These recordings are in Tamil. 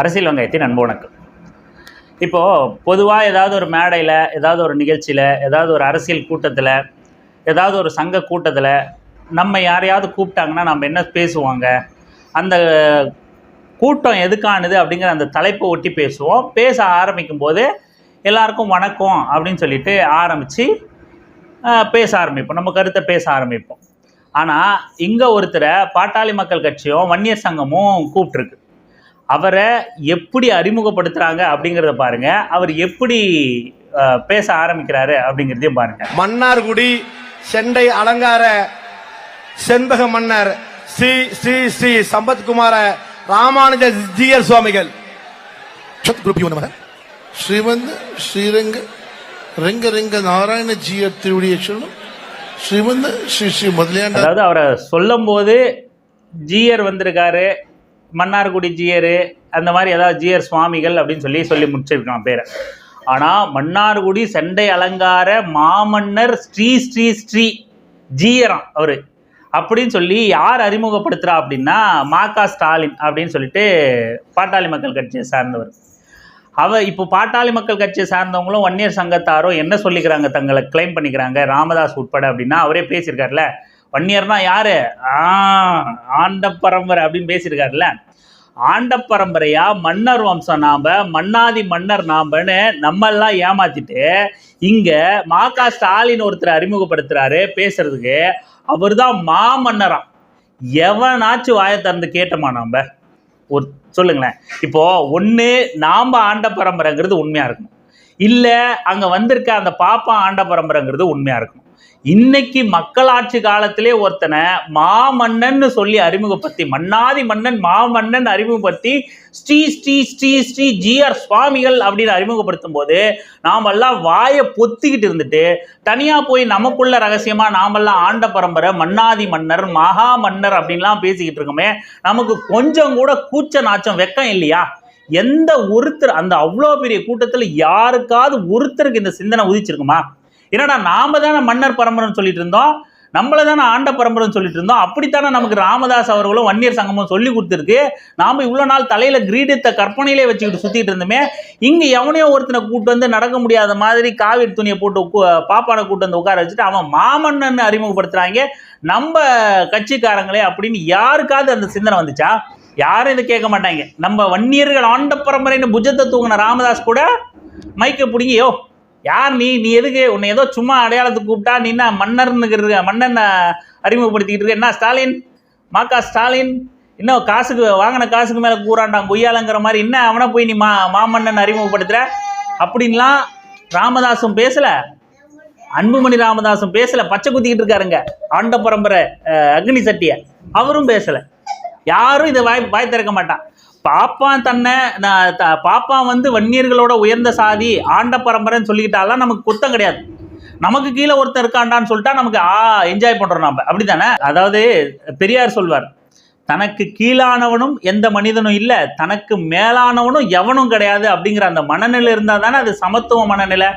அரசியல் வங்காயத்தின் அன்பு வணக்கம். இப்போது பொதுவாக ஏதாவது ஒரு மேடையில் ஏதாவது ஒரு நிகழ்ச்சியில் ஏதாவது ஒரு அரசியல் கூட்டத்தில் ஏதாவது ஒரு சங்க கூட்டத்தில் நம்ம யாரையாவது கூப்பிட்டாங்கன்னா நம்ம என்ன பேசுவாங்க? அந்த கூட்டம் எதுக்கானது அப்படிங்கிற அந்த தலைப்பை ஒட்டி பேசுவோம். பேச ஆரம்பிக்கும் போது எல்லாருக்கும் வணக்கம் அப்படின்னு சொல்லிட்டு ஆரம்பித்து பேச ஆரம்பிப்போம். நம்ம கருத்தை பேச ஆரம்பிப்போம். ஆனால் இங்கே ஒருத்தரை பாட்டாளி மக்கள் கட்சியும் வன்னியர் சங்கமும் கூப்பிட்ருக்கு அவரை எப்படி அறிமுகப்படுத்துகிறாங்க அப்படிங்கிறத பாருங்க. அவர் எப்படி பேச ஆரம்பிக்கிறாரு அப்படிங்கிறதையும் பாருங்க. மன்னார்குடி செண்டை அலங்கார செண்பக மன்னர் ஸ்ரீ ஸ்ரீ ஸ்ரீ சம்பத்குமார ராமானுஜ ஜியர் சுவாமிகள். ஸ்ரீமந்த் ஸ்ரீரங்க ரெங்க ரெங்க நாராயண ஜீயர் திருவடியை சொல்லணும் ஸ்ரீமந்த் ஸ்ரீ ஸ்ரீ முதலியாண்ட அதாவது அவரை சொல்லும்போது ஜீயர் வந்திருக்காரு மன்னார்குடி ஜீயர் அந்த மாதிரி ஏதாவது ஜீயர் சுவாமிகள் அப்படின்னு சொல்லி சொல்லி முடிச்சிருக்கான் பேரை. ஆனால் மன்னார்குடி செண்டை அலங்கார மாமன்னர் ஸ்ரீ ஸ்ரீ ஸ்ரீ ஜீயரம் அவர். அப்படின்னு சொல்லி யார் அறிமுகப்படுத்துகிறா அப்படின்னா மாகா ஸ்டாலின் அப்படின்னு சொல்லிட்டு பாட்டாளி மக்கள் கட்சியை சார்ந்தவர். அவ இப்போ பாட்டாளி மக்கள் கட்சியை சார்ந்தவங்களும் வன்னியர் சங்கத்தாரோ என்ன சொல்லிக்கிறாங்க தங்களை கிளைம் பண்ணிக்கிறாங்க ராமதாஸ் உட்பட அப்படின்னா அவரே பேசியிருக்காருல வன்னியர்னா யாரு? ஆ ஆண்ட பரம்பரை அப்படின்னு பேசியிருக்காருல்ல. ஆண்ட பரம்பரையா மன்னர் வம்சம் நாம மன்னாதி மன்னர் நாமன்னு நம்மெல்லாம் ஏமாத்திட்டு இங்க மாகா ஸ்டாலின் ஒருத்தர் அறிமுகப்படுத்துறாரு பேசுறதுக்கு. அவர் தான் மா மாமன்னரா எவனாச்சும் வாயை திறந்து கேட்டோமா நாம ஒரு சொல்லுங்களேன். இப்போ ஒன்று நாம் ஆண்ட பரம்பரைங்கிறது உண்மையாக இருக்கணும். இல்லை அங்கே வந்திருக்க அந்த பாப்பா ஆண்ட பரம்பரைங்கிறது உண்மையாக இருக்கணும். இன்னைக்கு மக்களாட்சி காலத்திலே ஒருத்தனை மாமன்னன்னு சொல்லி அறிமுகப்படுத்தி மன்னாதி மன்னன் மாமன்னன் அறிமுகப்படுத்தி ஸ்ரீ ஸ்ரீ ஸ்ரீ ஸ்ரீ ஜிஆர் சுவாமிகள் அப்படின்னு அறிமுகப்படுத்தும் போது நாமெல்லாம் வாயை பொத்திக்கிட்டு இருந்துட்டு தனியாக போய் நமக்குள்ள ரகசியமாக நாமெல்லாம் ஆண்ட பரம்பரை மன்னாதி மன்னர் மகா மன்னர் அப்படின்லாம் பேசிக்கிட்டு இருக்கோமே நமக்கு கொஞ்சம் கூட கூச்ச நாச்சம் வெக்கம் இல்லையா? எந்த ஒருத்தர் அந்த அவ்வளோ பெரிய கூட்டத்தில் யாருக்காவது ஒருத்தருக்கு இந்த சிந்தனை உதிச்சிருக்குமா? என்னடா நாம தானே மன்னர் பரம்பரைன்னு சொல்லிட்டு இருந்தோம்? நம்மளை தானே ஆண்ட பரம்பரைன்னு சொல்லிட்டு இருந்தோம்? அப்படித்தானே நமக்கு ராமதாஸ் அவர்களும் வன்னியர் சங்கமும் சொல்லி கொடுத்துருக்கு. நாம இவ்வளோ நாள் தலையில கிரீடத்தை கற்பனையிலே வச்சுக்கிட்டு சுத்திட்டு இருந்தோமே இங்க எவனையோ ஒருத்தனை கூட்டு வந்து நடக்க முடியாத மாதிரி காவிரி துணியை போட்டு உக்கு- பாப்பானை கூட்டு வந்து உட்கார வச்சுட்டு அவன் மாமன்னன் அறிமுகப்படுத்துறாங்க. நம்ம கட்சிக்காரங்களே அப்படின்னு யாருக்காவது அந்த சிந்தனை வந்துச்சா? யாரும் இதை கேட்க மாட்டாங்க. நம்ம வன்னியர்கள் ஆண்ட பரம்பரைன்னு புஜத்தை தூங்கின ராமதாஸ் கூட மைக்கை பிடிங்கியோ யார் நீ? நீ எதுக்கு? உன்னை ஏதோ சும்மா அடையாளத்துக்கு கூப்பிட்டா நீ என்ன மன்னர்னுக்கு மன்னன் அறிமுகப்படுத்திக்கிட்டு இருக்க? என்ன ஸ்டாலின்? மாக்கா ஸ்டாலின்? இன்னும் காசுக்கு வாங்கின காசுக்கு மேலே கூறாண்டான் கொய்யாலங்கிற மாதிரி. என்ன அவனை போய் நீ மா மாமன்னன் அறிமுகப்படுத்துகிற அப்படின்லாம் ராமதாசும் பேசலை. அன்புமணி ராமதாசும் பேசலை. பச்சை குத்திக்கிட்டு இருக்காருங்க. ஆண்ட பரம்பரை அக்னி சட்டியை. அவரும் பேசலை. யாரும் இதை வாய் வாய் திறக்க மாட்டான். பாப்பான் தன்னை நான் த- பாப்பான் வந்து வன்னியர்களோட உயர்ந்த சாதி ஆண்ட பரம்பரைன்னு சொல்லிக்கிட்டாலாம் நமக்கு குத்தம் கிடையாது. நமக்கு கீழே ஒருத்தர் இருக்காண்டான்னு சொல்லிட்டா நமக்கு ஆ என்ஜாய் பண்ணுறோம் நம்ம அப்படி தானே அதாவது பெரியார் சொல்வார் தனக்கு கீழானவனும் எந்த மனிதனும் இல்லை தனக்கு மேலானவனும் எவனும் கிடையாது அப்படிங்கிற அந்த மனநிலை இருந்தால் தானே அது சமத்துவ மனநிலை?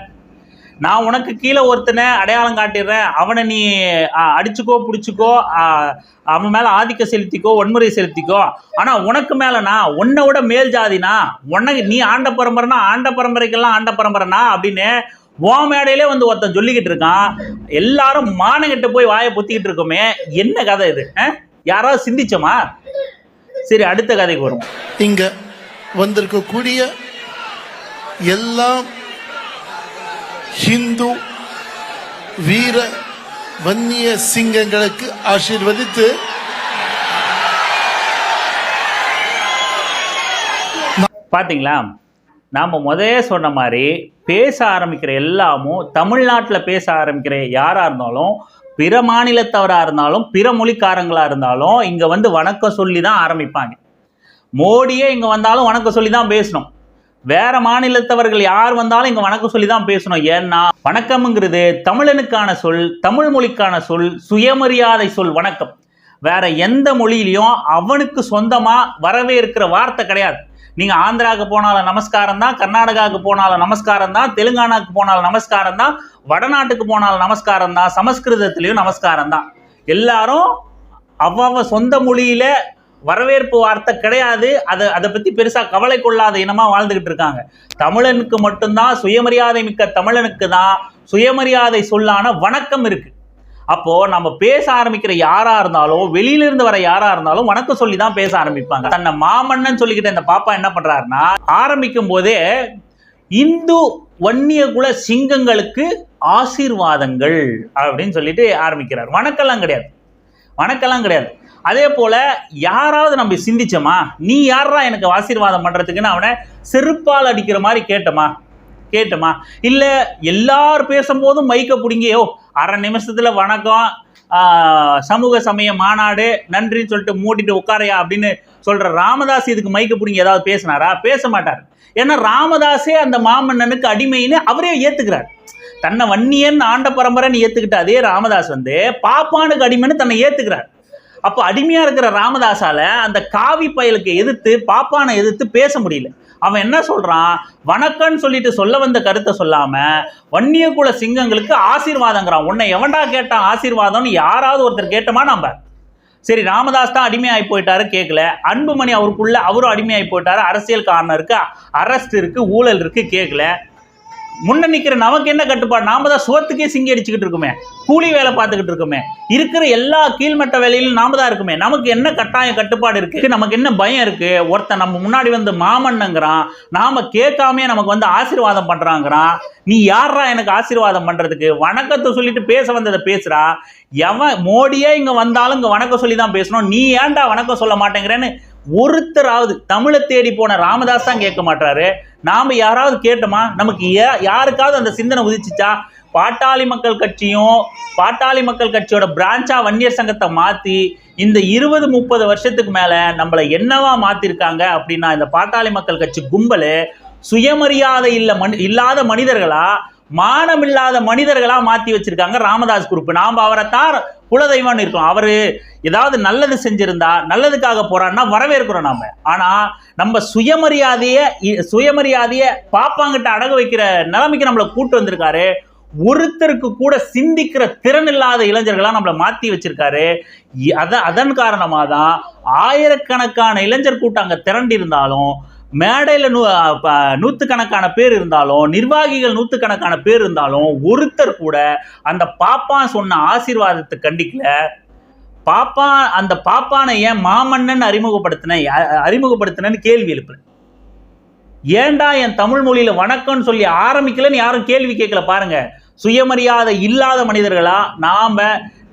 நான் உனக்கு கீழே ஒருத்தனை அடையாளம் காட்டிடுறேன். அவனை நீ அடிச்சுக்கோ பிடிச்சிக்கோ அவன் மேலே ஆதிக்கம் செலுத்திக்கோ வன்முறை செலுத்திக்கோ. ஆனால் உனக்கு மேலேனா உன்னை விட மேல் ஜாதினா உனக்கு நீ ஆண்ட பரம்பரைனா ஆண்ட பரம்பரைக்கெல்லாம் ஆண்ட பரம்பரைனா அப்படின்னு ஓ மேடையிலே வந்து ஒருத்தன் சொல்லிக்கிட்டு இருக்கான். எல்லாரும் மானங்கிட்ட போய் வாயை பொத்திக்கிட்டு இருக்கோமே. என்ன கதை இது? ஆ? யாராவது சிந்திச்சோமா? சரி அடுத்த கதைக்கு வரும் இங்க வந்திருக்கக்கூடிய எல்லாம் ஹிந்து வீர வன்னிய சிங்கங்களுக்கு ஆசீர்வதித்து பாத்தீங்களா? நாம் முதலே சொன்ன மாதிரி பேச ஆரம்பிக்கிற எல்லாமும் தமிழ்நாட்டில் பேச ஆரம்பிக்கிற யாராக இருந்தாலும் பிற மாநிலத்தவராக இருந்தாலும் பிற மொழிக்காரங்களாக இருந்தாலும் இங்கே வந்து வணக்கம் சொல்லி தான் ஆரம்பிப்பாங்க. மோடியே இங்கே வந்தாலும் வணக்கம் சொல்லி தான் பேசணும். வேற மாநிலத்தவர்கள் யார் வந்தாலும் இங்கே வணக்கம் சொல்லி தான் பேசணும். ஏன்னா வணக்கம்ங்கிறது தமிழனுக்கான சொல் தமிழ் மொழிக்கான சொல் சுயமரியாதை சொல் வணக்கம். வேற எந்த மொழியிலையும் அவனுக்கு சொந்தமா வரவே இருக்கிற வார்த்தை கிடையாது. நீங்க ஆந்திராவுக்கு போனாலும் நமஸ்காரம் தான் கர்நாடகாவுக்கு போனாலும் நமஸ்காரம் தான் தெலுங்கானாக்கு போனாலும் நமஸ்காரம் தான் வடநாட்டுக்கு போனாலும் நமஸ்காரம் தான் சமஸ்கிருதத்திலையும் நமஸ்காரம் தான். எல்லாரும் அவ்வளவு சொந்த மொழியில வரவேற்பு வார்த்தை கிடையாது. அதை அதை பற்றி பெருசாக கவலை கொள்ளாத இனமாக வாழ்ந்துக்கிட்டு இருக்காங்க. தமிழனுக்கு மட்டும்தான் சுயமரியாதை மிக்க தமிழனுக்கு தான் சுயமரியாதை சொல்லான வணக்கம் இருக்குது அப்போது நம்ம பேச ஆரம்பிக்கிற யாராக இருந்தாலும் வெளியிலிருந்து வர யாராக இருந்தாலும் வணக்கம் சொல்லி தான் பேச ஆரம்பிப்பாங்க. தன்னை மாமன்னன் சொல்லிக்கிட்ட இந்த பாப்பா என்ன பண்ணுறாருன்னா ஆரம்பிக்கும் போதே இந்து வன்னிய குல சிங்கங்களுக்கு ஆசீர்வாதங்கள் அப்படின்னு சொல்லிட்டு ஆரம்பிக்கிறார். வணக்கம்லாம் கிடையாது. வணக்கம்லாம் கிடையாது. அதே போல யாராவது நம்ம சிந்திச்சோமா? நீ யாரா எனக்கு ஆசீர்வாதம் பண்றதுக்குன்னு அவனை செருப்பால் அடிக்கிற மாதிரி கேட்டோமா? கேட்டோமா? இல்ல எல்லார் பேசும்போதும் மைக்க பிடிங்கியோ அரை நிமிஷத்துல வணக்கம். சமூக சமய மாநாடு. நன்றின்னு சொல்லிட்டு மூடிட்டு உட்காரையா? அப்படின்னு சொல்ற ராமதாஸ் இதுக்கு மைக்க பிடிங்கி ஏதாவது பேசினாரா? பேச மாட்டார். ஏன்னா ராமதாஸே அந்த மாமன்னனுக்கு அடிமைன்னு அவரே ஏத்துக்கிறார். தன்னை வன்னியன் ஆண்ட பரம்பரைன்னு ஏத்துக்கிட்ட அதே ராமதாஸ் வந்து பாப்பானுக்கு அடிமைன்னு தன்னை ஏத்துக்கிறார். அப்போ அடிமையாக இருக்கிற ராமதாஸால் அந்த காவி பயலுக்கு எதிர்த்து பாப்பானை எதிர்த்து பேச முடியல. அவன் என்ன சொல்கிறான் வணக்கம்னு சொல்லிட்டு சொல்ல வந்த கருத்தை சொல்லாமல் வன்னிய சிங்கங்களுக்கு ஆசீர்வாதங்கிறான். உன்னை எவன்டா கேட்டான் ஆசீர்வாதம்னு யாராவது ஒருத்தர் கேட்டோமா நம்ம? சரி ராமதாஸ் தான் அடிமையாகி போயிட்டாரு கேட்கல அன்புமணி அவருக்குள்ள அவரும் அடிமையாகி போயிட்டாரு. அரசியல் காரணம் இருக்கு அரஸ்ட் இருக்கு ஊழல் இருக்கு கேட்கல முன்ன நிற்கிற நமக்கு என்ன கட்டுப்பாடு? நாம தான் சோத்துக்கே சிங்கி அடிச்சுக்கிட்டு இருக்குமே. கூலி வேலை பார்த்துக்கிட்டு இருக்குமே. இருக்கிற எல்லா கீழ்மட்ட வேலையிலும் நாம தான் இருக்குமே. நமக்கு என்ன கட்டாயம் கட்டுப்பாடு இருக்கு? நமக்கு என்ன பயம் இருக்கு? ஒருத்தன் நம்ம முன்னாடி வந்து மாமன்னங்கிறான். நாம கேட்காமே நமக்கு வந்து ஆசீர்வாதம் பண்றாங்கிறான். நீ யாரா எனக்கு ஆசீர்வாதம் பண்றதுக்கு? வணக்கத்தை சொல்லிட்டு பேச வந்ததை பேசுறா. எவன் மோடியே இங்க வந்தாலும் இங்க வணக்கம் சொல்லி தான் பேசணும். நீ ஏன்டா வணக்கம் சொல்ல மாட்டேங்கிறேன்னு ஒருத்தராவது தமிழை தேடி போன ராமதாஸ் தான் கேட்க மாட்டாரு நாம யாராவது கேட்டோமா? நமக்கு யாருக்காவது அந்த சிந்தனை உதிச்சுச்சா? பாட்டாளி மக்கள் கட்சியும் பாட்டாளி மக்கள் கட்சியோட பிரான்ச்சா வன்னியர் சங்கத்தை மாத்தி இந்த இருபது முப்பது வருஷத்துக்கு மேல நம்மளை என்னவா மாத்திருக்காங்க அப்படின்னா இந்த பாட்டாளி மக்கள் கட்சி கும்பல் சுயமரியாதை இல்ல மனி இல்லாத மனிதர்களா மானம் இல்லாத மனிதர்களா மாத்தி வச்சிருக்காங்க ராமதாஸ் குரூப். நாம் அவரை தான் குலதெய்வம்னு இருக்கும் அவர் ஏதாவது நல்லது செஞ்சிருந்தா நல்லதுக்காக போறான்னா வரவேற்கிறோம் நாம. ஆனா நம்ம சுயமரியாதைய சுயமரியாதையை சுயமரியாதைய பாப்பாங்கிட்ட அடகு வைக்கிற நிலைமைக்கு நம்மளை கூட்டு வந்திருக்காரு. ஒருத்தருக்கு கூட சிந்திக்கிற திறன் இல்லாத இளைஞர்களாக நம்மளை மாத்தி வச்சிருக்காரு. அத அதன் காரணமாக தான் ஆயிரக்கணக்கான இளைஞர் கூட்டம் அங்கே திரண்டிருந்தாலும் மேடையில் நூ நூற்றுக்கணக்கான பேர் இருந்தாலும் நிர்வாகிகள் நூற்றுக்கணக்கான பேர் இருந்தாலும் ஒருத்தர் கூட அந்த பாப்பா சொன்ன ஆசீர்வாதத்தை கண்டிக்கல. பாப்பா அந்த பாப்பானை ஏன் மாமன்னன் அறிமுகப்படுத்தின அ- அறிமுகப்படுத்தினன்னு கேள்வி எழுப்புற ஏன்டா என் தமிழ் மொழியில் வணக்கம்னு சொல்லி ஆரம்பிக்கலன்னு யாரும் கேள்வி கேட்கல பாருங்க. சுயமரியாதை இல்லாத மனிதர்களா? நாம்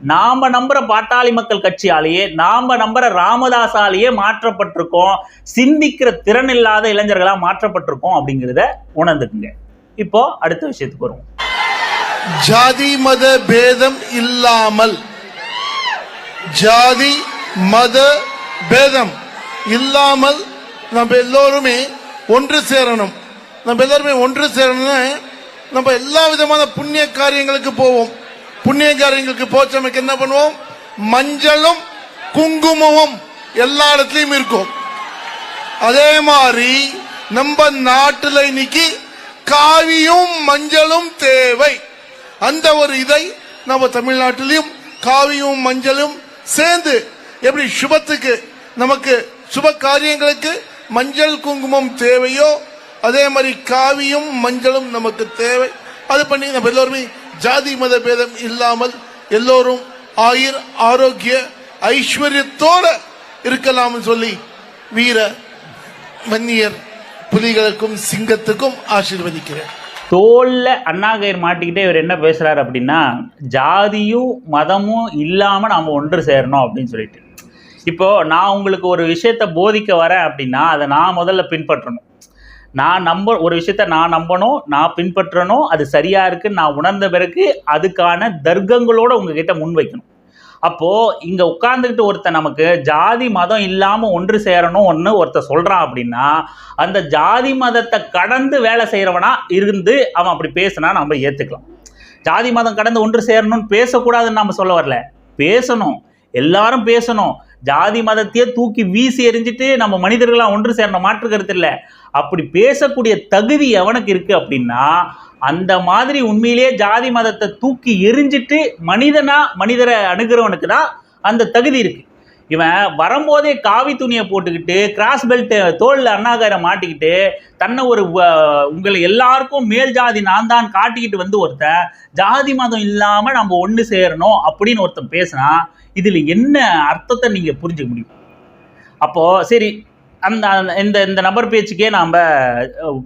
நாம நம்புற பாட்டாளி மக்கள் கட்சியாலேயே நாம நம்புற ராமதாசாலேயே மாற்றப்பட்டிருக்கோம் சிந்திக்கிற திறன் இல்லாத இளைஞர்களாக மாற்றப்பட்டிருக்கோம் அப்படிங்கிறத உணர்ந்துக்குங்க. இப்போ அடுத்த விஷயத்துக்கு வருவோம். ஜாதி மத பேதம் இல்லாமல் ஜாதி மத பேதம் இல்லாமல் நம்ம எல்லோருமே ஒன்று சேரணும். நம்ம எல்லாருமே ஒன்று சேரணும்னு நம்ம எல்லா விதமான புண்ணிய காரியங்களுக்கு போவோம். புண்ணிய காரியங்களுக்கு போச்சமைக்கு என்ன பண்ணுவோம்? மஞ்சளும் குங்குமமும் எல்லா இடத்துலயும் இருக்கும். அதே மாதிரி நம்ம நாட்டுல இன்னைக்கு காவியும் மஞ்சளும் தேவை. அந்த ஒரு இதை நம்ம தமிழ்நாட்டிலையும் காவியும் மஞ்சளும் சேர்ந்து எப்படி சுபத்துக்கு நமக்கு சுப காரியங்களுக்கு மஞ்சள் குங்குமம் தேவையோ? அதே மாதிரி காவியும் மஞ்சளும் நமக்கு தேவை. அது பண்ணி நம்ம எல்லோருமே ஜாதி மத பேதம் இல்லாமல் எல்லோரும் ஆயுர் ஆரோக்கிய ஐஸ்வர்யத்தோட இருக்கலாம்னு சொல்லி வீர மன்னியர் புலிகளுக்கும் சிங்கத்துக்கும் ஆசீர்வதிக்கிறேன். தோல்ல அண்ணாகயர் மாட்டிக்கிட்டே இவர் என்ன பேசுறாரு அப்படின்னா ஜாதியும் மதமும் இல்லாம நாம ஒன்று சேரணும் அப்படின்னு சொல்லிட்டு. இப்போ நான் உங்களுக்கு ஒரு விஷயத்த போதிக்க வரேன் அப்படின்னா அதை நான் முதல்ல பின்பற்றணும். நான் நம்ப ஒரு விஷயத்த நான் நம்பணும் நான் பின்பற்றணும் அது சரியாக இருக்குன்னு நான் உணர்ந்த பிறகு அதுக்கான தர்க்கங்களோடு உங்ககிட்ட முன்வைக்கணும் அப்போது இங்கே உட்கார்ந்துக்கிட்டு ஒருத்தன் நமக்கு ஜாதி மதம் இல்லாமல் ஒன்று சேரணும் ஒன்று ஒருத்தன் சொல்கிறான் அப்படின்னா அந்த ஜாதி மதத்தை கடந்து வேலை செய்கிறவனா இருந்து அவன் அப்படி பேசினா நம்ம ஏற்றுக்கலாம் ஜாதி மதம் கடந்து ஒன்று சேரணும்னு பேசக்கூடாதுன்னு நம்ம சொல்ல வரல. பேசணும். எல்லாரும் பேசணும். ஜாதி மதத்தையே தூக்கி வீசி எறிஞ்சிட்டு நம்ம மனிதர்களாக ஒன்று சேரணும் மாற்று கருத்து இல்லை. அப்படி பேசக்கூடிய தகுதி எவனுக்கு இருக்குது அப்படின்னா அந்த மாதிரி உண்மையிலேயே ஜாதி மதத்தை தூக்கி எரிஞ்சிட்டு மனிதனா மனிதரை அணுகிறவனுக்கு தான் அந்த தகுதி இருக்குது இவன் வரும்போதே காவி துணியை போட்டுக்கிட்டு கிராஸ் பெல்ட்டு தோளில் அண்ணாகாரை மாட்டிக்கிட்டு தன்னை ஒரு உங்களை எல்லாருக்கும் மேல் ஜாதி நான் தான் காட்டிக்கிட்டு வந்து ஒருத்தன் ஜாதி மதம் இல்லாமல் நம்ம ஒன்று சேரணும் அப்படின்னு ஒருத்தன் பேசினா இதில் என்ன அர்த்தத்தை நீங்கள் புரிஞ்சுக்க முடியும்? அப்போது சரி அந்த அந்த- இந்த இந்த நபர் பேச்சுக்கே நாம்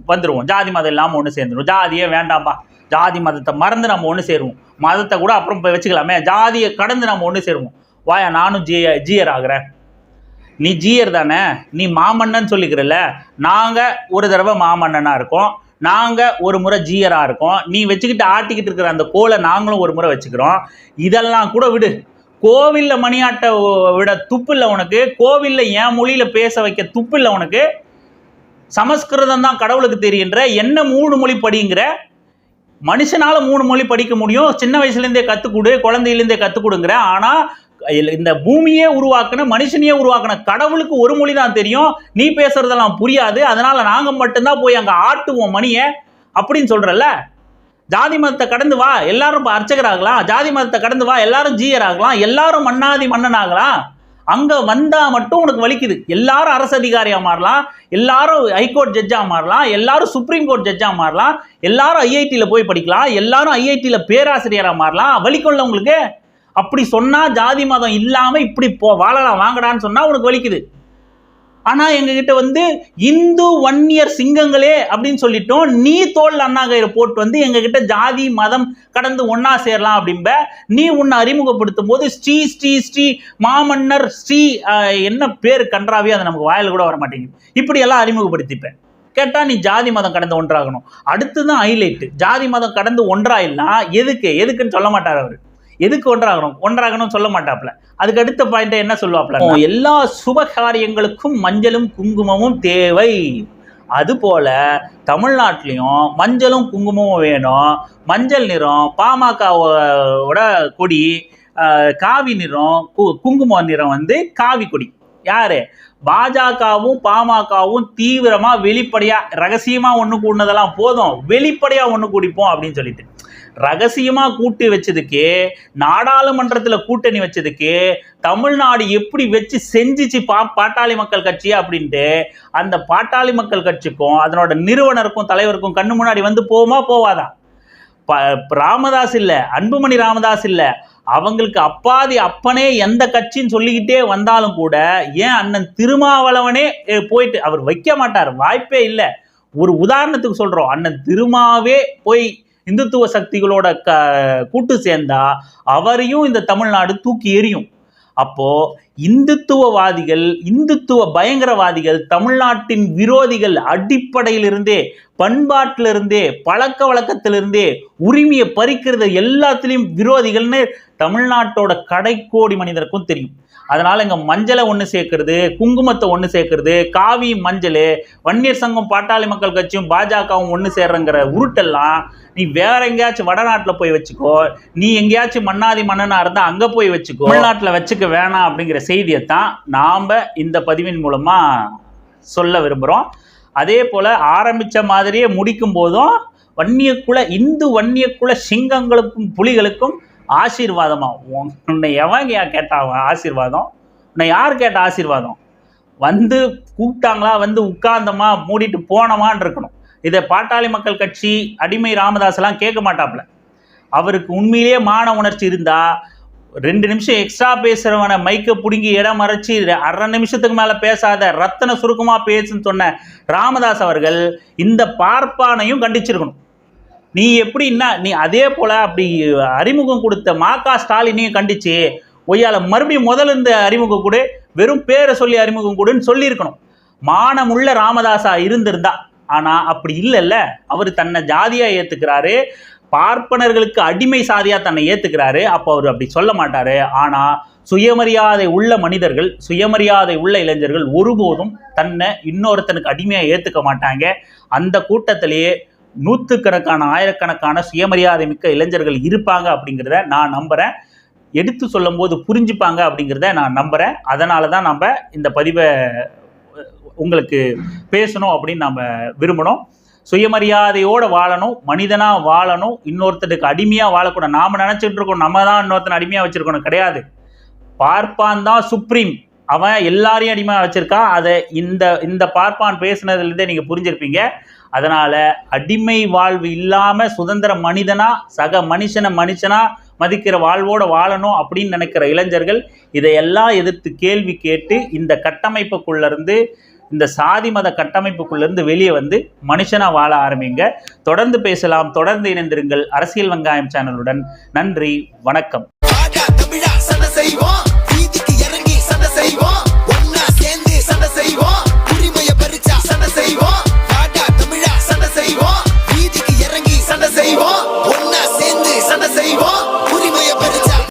வந்துடுவோம் ஜாதி மதம் இல்லாமல் ஒன்று சேர்ந்துருவோம் ஜாதியே வேண்டாம்பா. ஜாதி மதத்தை மறந்து நம்ம ஒன்று சேருவோம். மதத்தை கூட அப்புறம் போய் வச்சுக்கலாமே. ஜாதியை கடந்து நம்ம ஒன்று சேருவோம். வாயா நானும் ஜிய ஜியர் ஆகுறேன். நீ ஜியர் தானே? நீ மாமன்னன் சொல்லிக்கிறல்ல. நாங்கள் ஒரு தடவை மாமன்னனாக இருக்கோம். நாங்கள் ஒரு முறை ஜியராக இருக்கோம். நீ வச்சுக்கிட்டு ஆட்டிக்கிட்டு இருக்கிற அந்த கோலை நாங்களும் ஒரு முறை வச்சுக்கிறோம். இதெல்லாம் கூட விடு. கோவில்ல மணியாட்ட விட துப்பு இல்லை உனக்கு கோவில்ல என் மொழியில் பேச வைக்க துப்பில்ல உனக்கு சமஸ்கிருதம் தான் கடவுளுக்கு தெரியுன்ற என்ன மூணு மொழி படிங்கிற மனுஷனால் மூணு மொழி படிக்க முடியும் சின்ன வயசுலேருந்தே கற்றுக் கொடு குழந்தையிலேருந்தே கற்றுக் கொடுங்கிற ஆனால் இந்த பூமியே உருவாக்கின மனுஷனையே உருவாக்கின கடவுளுக்கு ஒரு மொழி தான் தெரியும் நீ பேசுறதெல்லாம் புரியாது அதனால் நாங்கள் மட்டும்தான் போய் அங்கே ஆட்டுவோம் மணியை அப்படின்னு சொல்கிறல்ல ஜாதி மதத்தை கடந்து வா. எல்லாரும் இப்போ அர்ச்சகர் ஆகலாம் ஜாதி மதத்தை கடந்து வா. எல்லாரும் ஜீயர் ஆகலாம் எல்லாரும் மன்னாதி மன்னன் ஆகலாம் அங்க வந்தா மட்டும் உனக்கு வலிக்குது. எல்லாரும் அரசு அதிகாரியா மாறலாம். எல்லாரும் ஹைகோர்ட் ஜட்ஜா மாறலாம். எல்லாரும் சுப்ரீம் கோர்ட் ஜட்ஜா மாறலாம். எல்லாரும் ஐஐடியில் போய் படிக்கலாம். எல்லாரும் ஐஐடியில் பேராசிரியரா மாறலாம். வலிக்கொள்ள உங்களுக்கு அப்படி சொன்னா ஜாதி மதம் இல்லாம இப்படி போ வாழலாம் வாங்கடான்னு சொன்னா உனக்கு வலிக்குது. ஆனா எங்ககிட்ட வந்து இந்து வன்னியர் சிங்கங்களே அப்படின்னு சொல்லிட்டோம். நீ தோல் அண்ணாகயிறு போட்டு வந்து எங்ககிட்ட ஜாதி மதம் கடந்து ஒன்னா சேரலாம் அப்படிம்ப. நீ உன்னை அறிமுகப்படுத்தும் போது ஸ்ரீ ஸ்ரீ ஸ்ரீ மாமன்னர் ஸ்ரீ என்ன பேர் கன்றாவே அது நமக்கு வாயில கூட வர மாட்டேங்குது இப்படி எல்லாம் அறிமுகப்படுத்திப்பேன். கேட்டால் நீ ஜாதி மதம் கடந்து ஒன்றாகணும். அடுத்து தான் ஹைலைட்டு ஜாதி மதம் கடந்து ஒன்றாயில்னா எதுக்கு? எதுக்குன்னு சொல்ல மாட்டார் அவர். எதுக்கு ஒன்றாகணும் ஒன்றாகணும் சொல்ல மாட்டாப்ல அதுக்கு அடுத்த பாயிண்ட் என்ன சொல்லுவாப்ல எல்லா சுப காரியங்களுக்கும் மஞ்சளும் குங்குமமும் தேவை அதுபோல தமிழ்நாட்டிலையும் மஞ்சளும் குங்குமமும் வேணும் மஞ்சள் நிறம் பாமகவோட கொடி காவி நிறம் கு- குங்கும நிறம் வந்து காவி கொடி யாரு பாஜகவும் பாமகவும் தீவிரமா வெளிப்படையா ரகசியமா ஒண்ணு கூடினதெல்லாம் போதும் வெளிப்படையா ஒண்ணு கூடிப்போம் அப்படின்னு சொல்லிட்டு ரகசியமாக கூட்டி வச்சதுக்கு நாடாளுமன்றத்தில் கூட்டணி வச்சதுக்கு தமிழ்நாடு எப்படி வச்சு செஞ்சிச்சு பா பாட்டாளி மக்கள் கட்சி அப்படின்ட்டு அந்த பாட்டாளி மக்கள் கட்சிக்கும் அதனோட நிறுவனருக்கும் தலைவருக்கும் கண்ணு முன்னாடி வந்து போமா போவாதா? ப- ராமதாஸ் இல்லை அன்புமணி ராமதாஸ் இல்லை அவங்களுக்கு அப்பாதி அப்பனே எந்த கட்சின்னு சொல்லிக்கிட்டே வந்தாலும் கூட ஏன் அண்ணன் திருமாவளவனே போயிட்டு அவர் வைக்க மாட்டார் வாய்ப்பே இல்லை. ஒரு உதாரணத்துக்கு சொல்கிறோம் அண்ணன் திருமாவே போய் இந்துத்துவ சக்திகளோட க கூட்டு சேர்ந்தா அவரையும் இந்த தமிழ்நாடு தூக்கி எறியும். அப்போ இந்துத்துவவாதிகள் இந்துத்துவ பயங்கரவாதிகள் தமிழ்நாட்டின் விரோதிகள் அடிப்படையிலிருந்தே பண்பாட்டிலிருந்தே பழக்க வழக்கத்திலிருந்தே உரிமையை பறிக்கிறது எல்லாத்துலேயும் விரோதிகள்னு தமிழ்நாட்டோட கடைக்கோடி மனிதருக்கும் தெரியும். அதனால இங்க மஞ்சளை ஒன்று சேர்க்கறது குங்குமத்தை ஒன்று சேர்க்கறது காவி மஞ்சள் வன்னியர் சங்கம் பாட்டாளி மக்கள் கட்சியும் பாஜகவும் ஒன்று சேர்றங்கிற உருட்டெல்லாம் நீ வேற எங்கேயாச்சும் வடநாட்டில் போய் வச்சுக்கோ நீ எங்கேயாச்சும் மன்னாதி மன்னனாக இருந்தால் அங்கே போய் வச்சுக்கோ. தமிழ்நாட்டில் வச்சுக்க வேணாம் அப்படிங்கிற செய்தியை தான் நாம் இந்த பதிவின் மூலமாக சொல்ல விரும்புகிறோம் அதே போல் ஆரம்பித்த மாதிரியே முடிக்கும் போதும் வன்னியக்குல இந்து வன்னியக்குல சிங்கங்களுக்கும் புலிகளுக்கும் ஆசீர்வாதமா? உன்னை எவன் யா அவன் ஆசீர்வாதம்? உன்னை யார் கேட்ட ஆசீர்வாதம்? வந்து கூப்பிட்டாங்களா? வந்து உட்கார்ந்தமா? மூடிட்டு போனோமான்னு இருக்கணும். இதை பாட்டாளி மக்கள் கட்சி அடிமை ராமதாஸ் எல்லாம் கேட்க மாட்டாப்புல. அவருக்கு உண்மையிலேயே மான உணர்ச்சி இருந்தா ரெண்டு நிமிஷம் எக்ஸ்ட்ரா பேசுகிறவனை மைக்கை பிடுங்கி இடம் மறைச்சி அரை நிமிஷத்துக்கு மேலே பேசாத ரத்தன சுருக்கமாக பேசுன்னு சொன்ன ராமதாஸ் அவர்கள் இந்த பார்ப்பானையும் கண்டிச்சிருக்கணும். நீ எப்படின்னா நீ அதே போல அப்படி அறிமுகம் கொடுத்த மாகா ஸ்டாலினையும் கண்டிச்சு ஒய்யால மறுபடியும் முதல்ல இந்த அறிமுகம் கொடு வெறும் பேரை சொல்லி அறிமுகம் கொடுன்னு சொல்லியிருக்கணும். மானமுள்ள ராமதாசா இருந்திருந்தா ஆனா அப்படி இல்லைல்ல அவர் தன்னை ஜாதியா ஏத்துக்கிறாரு பார்ப்பனர்களுக்கு அடிமை சாதியா தன்னை ஏத்துக்கிறாரு அப்போ அவர் அப்படி சொல்ல மாட்டாரு. ஆனா சுயமரியாதை உள்ள மனிதர்கள் சுயமரியாதை உள்ள இளைஞர்கள் ஒருபோதும் தன்னை இன்னொருத்தனுக்கு அடிமையாக ஏற்றுக்க மாட்டாங்க. அந்த கூட்டத்திலேயே நூற்றுக்கணக்கான ஆயிரக்கணக்கான சுயமரியாதை மிக்க இளைஞர்கள் இருப்பாங்க அப்படிங்கிறத நான் நம்புறேன். எடுத்து சொல்லும் போது புரிஞ்சுப்பாங்க அப்படிங்கிறத நான் நம்புகிறேன் அதனால தான் நம்ம இந்த பதிவை உங்களுக்கு பேசணும் அப்படின்னு நம்ம விரும்பணும். சுயமரியாதையோடு வாழணும் மனிதனாக வாழணும் இன்னொருத்தருக்கு அடிமையாக வாழக்கூடாது. நாம் நினச்சிட்டு இருக்கோம் நம்ம தான் இன்னொருத்தனை அடிமையாக வச்சுருக்கணும் கிடையாது. பார்ப்பான் தான் சுப்ரீம். அவன் எல்லாரையும் அடிமையாக வச்சுருக்கான் அதை இந்த இந்த பார்ப்பான் பேசுனதுலேருந்தே நீங்கள் புரிஞ்சிருப்பீங்க. அதனால் அடிமை வாழ்வு இல்லாமல் சுதந்திர மனிதனாக சக மனுஷனை மனுஷனாக மதிக்கிற வாழ்வோடு வாழணும் அப்படின்னு நினைக்கிற இளைஞர்கள் இதையெல்லாம் எதிர்த்து கேள்வி கேட்டு இந்த கட்டமைப்புக்குள்ளேருந்து இந்த சாதி மத கட்டமைப்புக்குள்ளேருந்து வெளியே வந்து மனுஷனாக வாழ ஆரம்பிங்க. தொடர்ந்து பேசலாம் தொடர்ந்து இணைந்திருங்கள் அரசியல் வெங்காயம் சேனலுடன். நன்றி வணக்கம். செய்வோம். 一博